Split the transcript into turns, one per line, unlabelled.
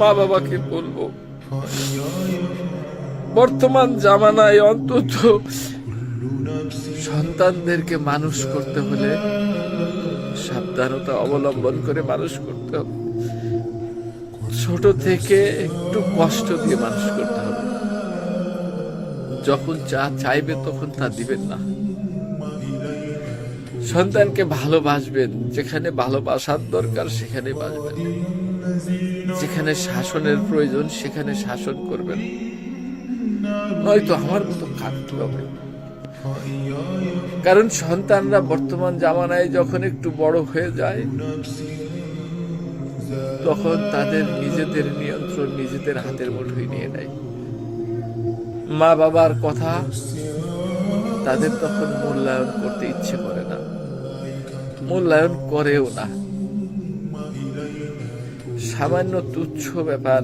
মা বাবাকে বলব, বর্তমান জামানায় অন্তত সন্তানদেরকে মানুষ করতে হলে সাবধানতা অবলম্বন করে মানুষ করতে হবে। ছোট থেকে একটু কষ্ট দিয়ে মানুষ করতে হবে। যখন যা চাইবে তখন তা দিবেন না। সন্তানকে ভালোবাসবেন, যেখানে ভালোবাসার দরকার সেখানে বাসবেন যেখানে শাসনের প্রয়োজন সেখানে শাসন করবেন। নয়তো আমার মতো কাঁদতে হবে। কারণ সন্তানরা বর্তমান জামানায় যখন একটু বড় হয়ে যায়, তখন তাদের নিজেদের নিয়ন্ত্রণ নিজেদের হাতের মুঠোয় নিয়ে নেয়। মা বাবার কথা তাদের তখন মূল্যায়ন করতে ইচ্ছে করে না। মূল্যায়ন করেও না। সামান্য তুচ্ছ ব্যাপার